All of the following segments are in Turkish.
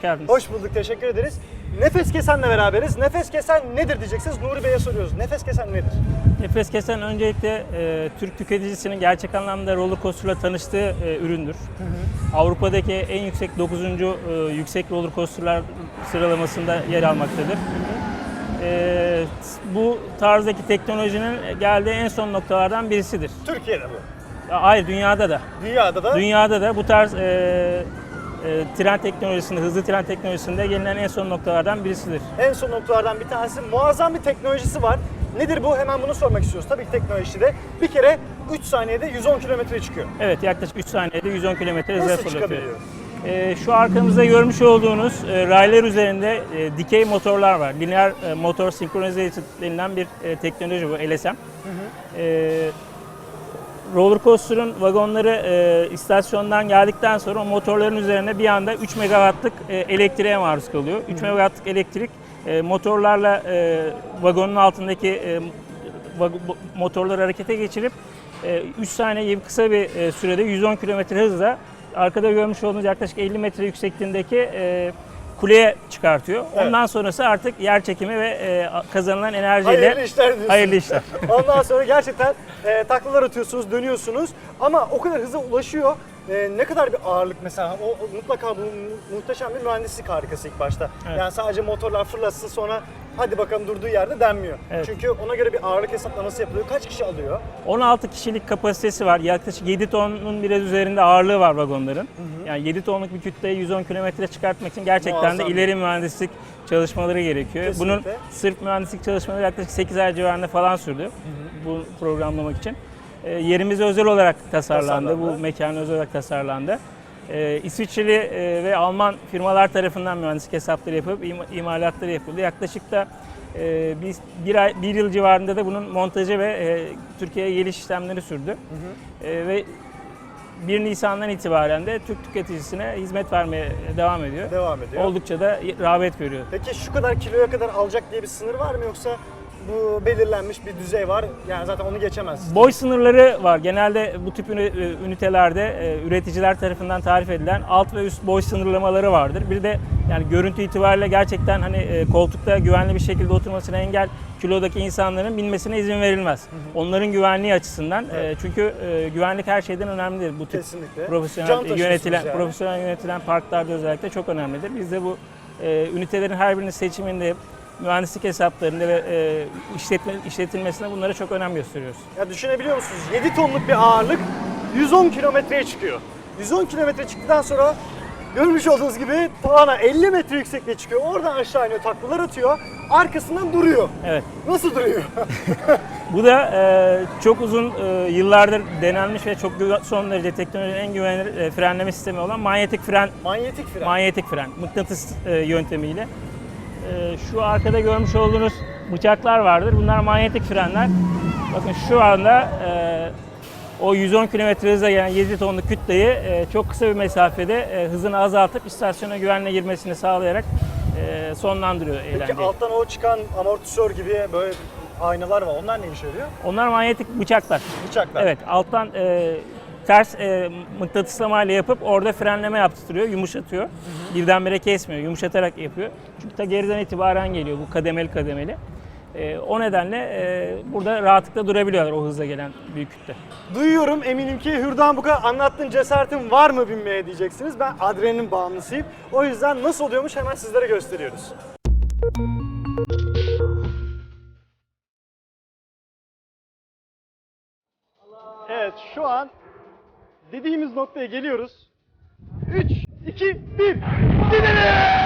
Hoş geldiniz. Hoş bulduk, teşekkür ederiz. Nefes Kesen'le beraberiz. Nefes Kesen nedir diyeceksiniz. Nuri Bey'e soruyoruz. Nefes Kesen nedir? Nefes Kesen öncelikle e, Türk tüketicisinin gerçek anlamda roller coaster'la tanıştığı e, üründür. Avrupa'daki en yüksek 9. e, yüksek roller coaster'lar sıralamasında yer almaktadır. E, bu tarzdaki teknolojinin geldiği en son noktalardan birisidir. Türkiye'de bu. Hayır dünyada da. Dünyada da Dünyada da bu tarz e, e, tren teknolojisinde, hızlı tren teknolojisinde gelinen en son noktalardan birisidir. en son noktalardan bir tanesi. Muazzam bir teknolojisi var. Nedir bu? Hemen bunu sormak istiyoruz. Tabii ki teknolojide. Bir kere 3 saniyede 110 kilometre çıkıyor. Evet yaklaşık 3 saniyede 100 km hızla Nasıl fırlatıyor. çıkabiliyor? Ee, şu arkamızda görmüş olduğunuz e, raylar üzerinde e, dikey motorlar var. Linear e, Motor Synchronization denilen bir e, teknoloji bu LSM. E, roller coaster'ın vagonları e, istasyondan geldikten sonra motorların üzerine bir anda 3 megawattlık e, elektriğe maruz kalıyor. 3 megawattlık elektrik e, motorlarla e, vagonun altındaki e, motorları harekete geçirip 3 saniye gibi kısa bir e, sürede 110 km hızla arkada görmüş olduğunuz yaklaşık 50 metre yüksekliğindeki e, kuleye çıkartıyor. Evet. Ondan sonrası artık yer çekimi ve e, kazanılan enerjiyle Hayırlı işler diyorsunuz. hayırlı işler. Ondan sonra gerçekten e, taklalar atıyorsunuz, dönüyorsunuz. Ama o kadar hıza ulaşıyor. E, ne kadar bir ağırlık mesela. O, o mutlaka bu mu- muhteşem bir mühendislik harikası ilk başta. Evet. Yani sadece motorlar fırlasın sonra hadi bakalım durduğu yerde denmiyor. Evet. Çünkü ona göre bir ağırlık hesaplaması yapılıyor. Kaç kişi alıyor? 16 kişilik kapasitesi var. Yaklaşık 7 tonun biraz üzerinde ağırlığı var vagonların. Yani 7 tonluk bir kütleyi 110 kilometre çıkartmak için gerçekten Muazzam. de ileri mühendislik çalışmaları gerekiyor. Kesinlikle. Bunun sırf mühendislik çalışmaları yaklaşık 8 ay civarında falan sürdü bu programlamak için. E, yerimiz özel olarak tasarlandı. Tasarlandı. Bu mekan özel olarak tasarlandı. E, İsviçreli e, ve Alman firmalar tarafından mühendislik hesapları yapıp im- imalatları yapıldı. Yaklaşık da e, bir, bir, ay, bir yıl civarında da bunun montajı ve e, Türkiye'ye geliş işlemleri sürdü. E, ve 1 Nisan'dan itibaren de Türk tüketicisine hizmet vermeye devam ediyor. Devam ediyor. Oldukça da rağbet görüyor. Peki şu kadar kiloya kadar alacak diye bir sınır var mı yoksa bu belirlenmiş bir düzey var. Yani zaten onu geçemez. Boy sınırları var. Genelde bu tip ünitelerde e, üreticiler tarafından tarif edilen alt ve üst boy sınırlamaları vardır. Bir de yani görüntü itibariyle gerçekten hani e, koltukta güvenli bir şekilde oturmasına engel kilodaki insanların binmesine izin verilmez. Onların güvenliği açısından e, çünkü e, güvenlik her şeyden önemlidir bu tip Kesinlikle. Profesyonel yönetilen yani. profesyonel yönetilen parklarda özellikle çok önemlidir. Biz de bu ünitelerin her birinin seçiminde mühendislik hesaplarında ve e, işletme, işletilmesine bunlara çok önem gösteriyoruz. Ya düşünebiliyor musunuz? 7 tonluk bir ağırlık 110 kilometreye çıkıyor. 110 kilometre çıktıktan sonra görmüş olduğunuz gibi tavana 50 metre yüksekliğe çıkıyor. Oradan aşağı iniyor, taklalar atıyor. Arkasından duruyor. Evet. Nasıl duruyor? Bu da e, çok uzun e, yıllardır denenmiş ve çok güven- son derece teknolojinin en güvenilir e, frenleme sistemi olan manyetik fren Manyetik fren. manyetik fren mıknatıs e, yöntemiyle. E, şu arkada görmüş olduğunuz bıçaklar vardır. Bunlar manyetik frenler. Bakın şu anda e, o 110 km hızla gelen 7 tonluk kütleyi e, çok kısa bir mesafede e, hızını azaltıp istasyona güvenle girmesini sağlayarak sonlandırıyor Peki eğlenceyi. alttan o çıkan amortisör gibi böyle aynalar var. Onlar ne işe yarıyor? Onlar manyetik bıçaklar. Bıçaklar. Evet, alttan e, ters e, mıknatıslamayla yapıp orada frenleme yaptırıyor, yumuşatıyor. Birdenbire kesmiyor, yumuşatarak yapıyor. Çünkü ta geriden itibaren geliyor bu kademeli kademeli. E, o nedenle e, burada rahatlıkla durabiliyorlar o hızla gelen büyük kütle. Duyuyorum eminim ki Hürdan bu kadar anlattığın cesaretin var mı binmeye diyeceksiniz. Ben adrenalin bağımlısıyım. O yüzden nasıl oluyormuş hemen sizlere gösteriyoruz. Evet şu an dediğimiz noktaya geliyoruz. 3, 2, 1. Gidelim!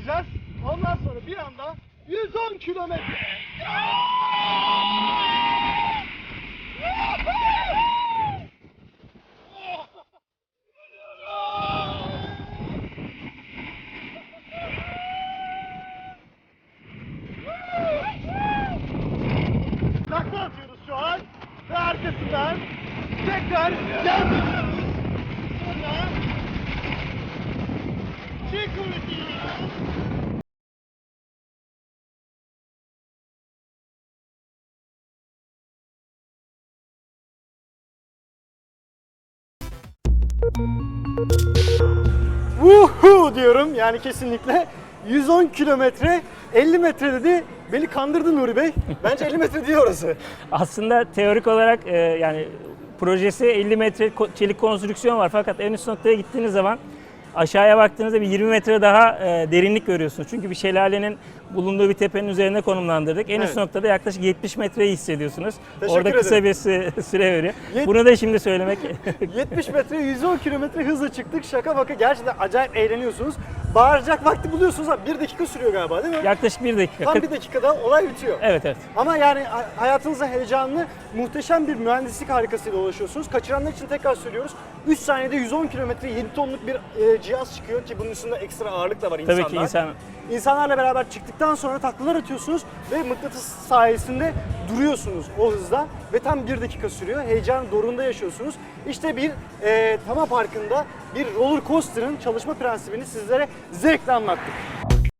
gideceğiz. Ondan sonra bir anda 110 kilometre. Takla atıyoruz şu an ve arkasından tekrar geldik. Woohoo diyorum yani kesinlikle 110 kilometre 50 metre dedi beni kandırdı Nuri Bey. Bence 50 metre değil orası. Aslında teorik olarak e, yani projesi 50 metre çelik konstrüksiyon var fakat en üst noktaya gittiğiniz zaman aşağıya baktığınızda bir 20 metre daha e, derinlik görüyorsunuz. Çünkü bir şelalenin bulunduğu bir tepenin üzerine konumlandırdık. En üst Evet. noktada yaklaşık 70 metreyi hissediyorsunuz. Teşekkür Orada kısa ederim. bir sü- süre veriyor. Yet- Bunu da şimdi söylemek 70 metre 110 kilometre hızla çıktık şaka baka gerçekten acayip eğleniyorsunuz. Bağıracak vakti buluyorsunuz ama bir dakika sürüyor galiba değil mi? yaklaşık bir dakika. Tam 40 bir dakikada olay bitiyor. Evet evet. Ama yani ha- hayatınıza heyecanlı, muhteşem bir mühendislik harikasıyla ulaşıyorsunuz. Kaçıranlar için tekrar söylüyoruz. 3 saniyede 110 kilometre 7 tonluk bir e, cihaz çıkıyor ki bunun üstünde ekstra ağırlık da var insanlar. Tabii ki insan İnsanlarla beraber çıktıktan sonra taklalar atıyorsunuz ve mıknatıs sayesinde duruyorsunuz o hızda ve tam bir dakika sürüyor. Heyecan dorunda yaşıyorsunuz. İşte bir e, tema parkında bir roller coaster'ın çalışma prensibini sizlere zevkle anlattık.